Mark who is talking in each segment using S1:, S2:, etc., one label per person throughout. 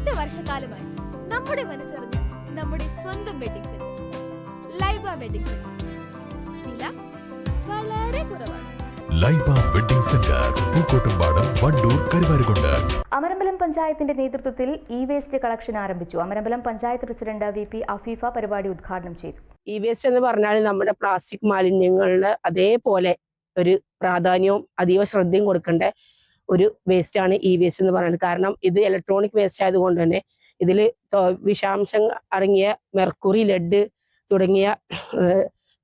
S1: എട്ട് വർഷക്കാലമായി നമ്മുടെ മനസ്സറിഞ്ഞ നമ്മുടെ സ്വന്തം wedding centre Laiba wedding centre വില വളരെ കുറവാണ്.
S2: ലൈബ സെന്റർ പൂക്കോട്ടുംപാടം വണ്ടൂർ കരുവാരുകൊണ്ട്.
S3: അമരമ്പലം പഞ്ചായത്തിന്റെ നേതൃത്വത്തിൽ ഇ വേസ്റ്റ് കളക്ഷൻ ആരംഭിച്ചു. Amarambalam panchayat president V P Afeefa പരിപാടി ഉദ്ഘാടനം ചെയ്തു.
S4: ഇ വേസ്റ്റ് എന്ന് പറഞ്ഞാൽ നമ്മുടെ പ്ലാസ്റ്റിക് മാലിന്യങ്ങളുടെ അതേപോലെ ഒരു പ്രാധാന്യവും അതീവ ശ്രദ്ധയും കൊടുക്കേണ്ട. ഒരു വേസ്റ്റ് ആണ് ഇ വേസ്റ്റ് എന്ന് പറയുന്നത്. കാരണം ഇത് ഇലക്ട്രോണിക് വേസ്റ്റ് ആയതുകൊണ്ട് തന്നെ ഇതിൽ വിഷാംശം അടങ്ങിയ മെർക്കുറി ലെഡ് തുടങ്ങിയ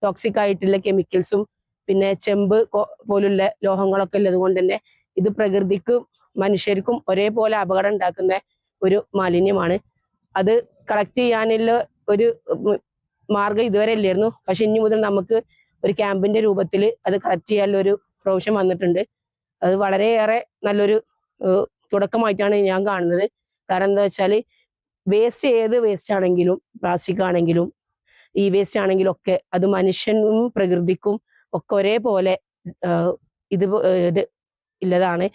S4: ടോക്സിക് ആയിട്ടുള്ള കെമിക്കൽസും പിന്നെ ചെമ്പ് പോലുള്ള ലോഹങ്ങളൊക്കെ ഉള്ളത് കൊണ്ട് തന്നെ ഇത് പ്രകൃതിക്കും മനുഷ്യർക്കും ഒരേപോലെ അപകടം ഉണ്ടാക്കുന്ന ഒരു മാലിന്യമാണ്. അത് കളക്ട് ചെയ്യാനുള്ള ഒരു മാർഗം ഇതുവരെ ഇല്ലായിരുന്നു. പക്ഷെ ഇനി മുതൽ നമുക്ക് ഒരു ക്യാമ്പിന്റെ രൂപത്തിൽ അത് കളക്ട് ചെയ്യാനുള്ള ഒരു പ്രൊവിഷൻ വന്നിട്ടുണ്ട്. അത് വളരെയേറെ നല്ലൊരു തുടക്കമായിട്ടാണ് ഞാൻ കാണുന്നത്. കാരണം എന്താ വെച്ചാൽ വേസ്റ്റ് ഏത് വേസ്റ്റ് ആണെങ്കിലും പ്ലാസ്റ്റിക് ആണെങ്കിലും ഈ വേസ്റ്റ് ആണെങ്കിലും ഒക്കെ അത് മനുഷ്യനും പ്രകൃതിക്കും ഒക്കെ ഒരേപോലെ ഇത് ഇല്ലതാണ്.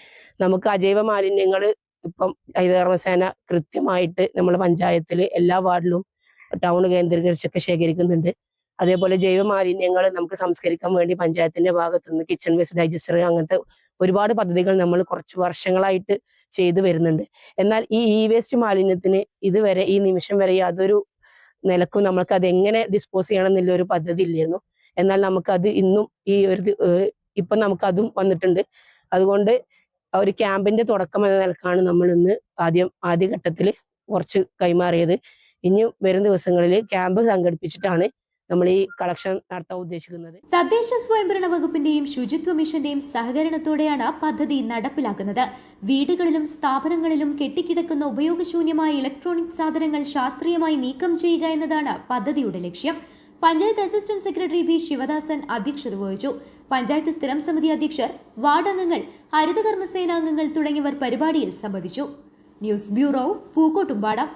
S4: നമുക്ക് അജൈവ മാലിന്യങ്ങൾ ഇപ്പം ഹരിതകർമ്മസേന കൃത്യമായിട്ട് നമ്മുടെ പഞ്ചായത്തിൽ എല്ലാ വാർഡിലും ടൗൺ കേന്ദ്രീകരിച്ചൊക്കെ ശേഖരിക്കുന്നുണ്ട്. അതേപോലെ ജൈവ മാലിന്യങ്ങൾ നമുക്ക് സംസ്കരിക്കാൻ വേണ്ടി പഞ്ചായത്തിന്റെ ഭാഗത്തുനിന്ന് കിച്ചൺ വേസ്റ്റ് ഡൈജസ്റ്റർ അങ്ങനത്തെ ഒരുപാട് പദ്ധതികൾ നമ്മൾ കുറച്ച് വർഷങ്ങളായിട്ട് ചെയ്തു വരുന്നുണ്ട്. എന്നാൽ ഈ ഇ വേസ്റ്റ് മാലിന്യത്തിന് ഇതുവരെ ഈ നിമിഷം വരെ യാതൊരു നിലക്കും നമ്മൾക്ക് അത് എങ്ങനെ ഡിസ്പോസ് ചെയ്യണം എന്നുള്ള ഒരു പദ്ധതി ഇല്ലായിരുന്നു. എന്നാൽ നമുക്കത് ഇന്നും ഈ ഒരു ഇപ്പം നമുക്കതും വന്നിട്ടുണ്ട്. അതുകൊണ്ട് ഒരു ക്യാമ്പിന്റെ തുടക്കം എന്ന നിലക്കാണ് നമ്മൾ ഇന്ന് ആദ്യം ആദ്യഘട്ടത്തിൽ കുറച്ച് കൈമാറിയത്. ഇനിയും വരും ദിവസങ്ങളിൽ ക്യാമ്പ് സംഘടിപ്പിച്ചിട്ടാണ് നമ്മൾ ഈ കളക്ഷൻ നടത്താൻ ഉദ്ദേശിക്കുന്നത്.
S5: തദ്ദേശ സ്വയംഭരണ വകുപ്പിന്റെയും ശുചിത്വ മിഷന്റെയും സഹകരണത്തോടെയാണ് പദ്ധതി നടപ്പിലാക്കുന്നത്. വീടുകളിലും സ്ഥാപനങ്ങളിലും കെട്ടിക്കിടക്കുന്ന ഉപയോഗശൂന്യമായ ഇലക്ട്രോണിക് സാധനങ്ങൾ ശാസ്ത്രീയമായി നീക്കം ചെയ്യുക എന്നതാണ് പദ്ധതിയുടെ ലക്ഷ്യം. Panchayat assistant secretary B Sivadasan അധ്യക്ഷത വഹിച്ചു. പഞ്ചായത്ത് സ്ഥിരം സമിതി അധ്യക്ഷർ വാർഡ് അംഗങ്ങൾ ഹരിതകർമ്മസേനാംഗങ്ങൾ തുടങ്ങിയവർ പരിപാടിയിൽ സംബന്ധിച്ചു. News bureau Pookkottumpadam.